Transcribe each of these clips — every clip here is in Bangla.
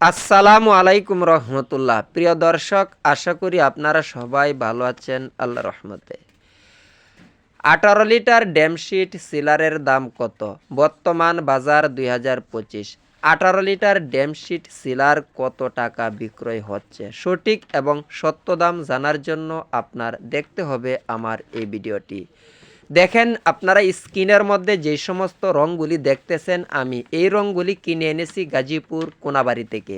আসসালামু আলাইকুম রহমতুল্লাহ। প্রিয় দর্শক, আশা করি আপনারা সবাই ভালো আছেন আল্লাহ রহমতে। আঠারো লিটার ড্যামশিট সিলারের দাম কত? বর্তমান বাজার দুই হাজার পঁচিশ। আঠারো লিটার ড্যামশিট সিলার কত টাকা বিক্রয় হচ্ছে? সঠিক এবং সত্য দাম জানার জন্য আপনার দেখতে হবে আমার এই ভিডিওটি। দেখেন, আপনারা স্ক্রিনের মধ্যে যে সমস্ত রঙগুলি দেখতেছেন, আমি এই রঙগুলি কিনে এনেছি গাজীপুর কোনাবাড়ি থেকে।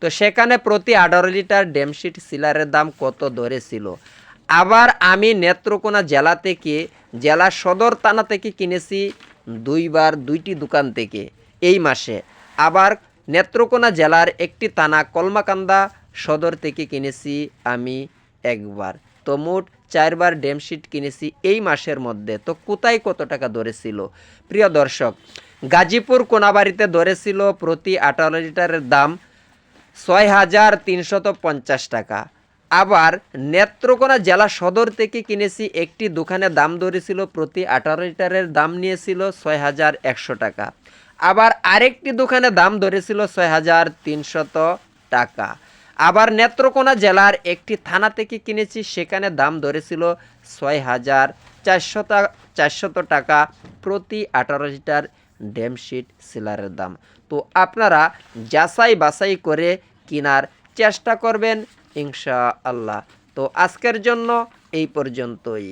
তো সেখানে প্রতি আঠারো লিটার ড্যামশিট সিলারের দাম কত দরে ছিল? আবার আমি নেত্রকোনা জেলা থেকে, জেলা সদর থানা থেকে কিনেছি দুইবার দুইটি দোকান থেকে এই মাসে। আবার নেত্রকোনা জেলার একটি থানা কলমাকান্দা সদর থেকে কিনেছি আমি একবার। তো মোট চারবার ডেমশিট কিনেছি এই মাসের মধ্যে। তো কোথায় কত টাকা ধরেছিল? প্রিয় দর্শক, গাজীপুর কোনাবাড়িতে ধরেছিল প্রতি আঠারো লিটারের দাম ছয় হাজার তিনশত পঞ্চাশ টাকা। আবার নেত্রকোনা জেলা সদর থেকে কিনেছি একটি দোকানে দাম ধরেছিল প্রতি আঠারো লিটারের দাম নিয়েছিল ছয় হাজার একশো টাকা। আবার আরেকটি দোকানে দাম ধরেছিল ছয় হাজার তিনশত টাকা। আবার নেত্রকোনা জেলার একটি থানা থেকে কিনেছি, সেখানে দাম ধরেছিল ছয় হাজার চারশত চারশত টাকা প্রতি আঠারো লিটার ড্যামশিট সিলারের দাম। তো আপনারা যাচাই বাছাই করে কেনার চেষ্টা করবেন ইনশা আল্লাহ তো আজকের জন্য এই পর্যন্তই।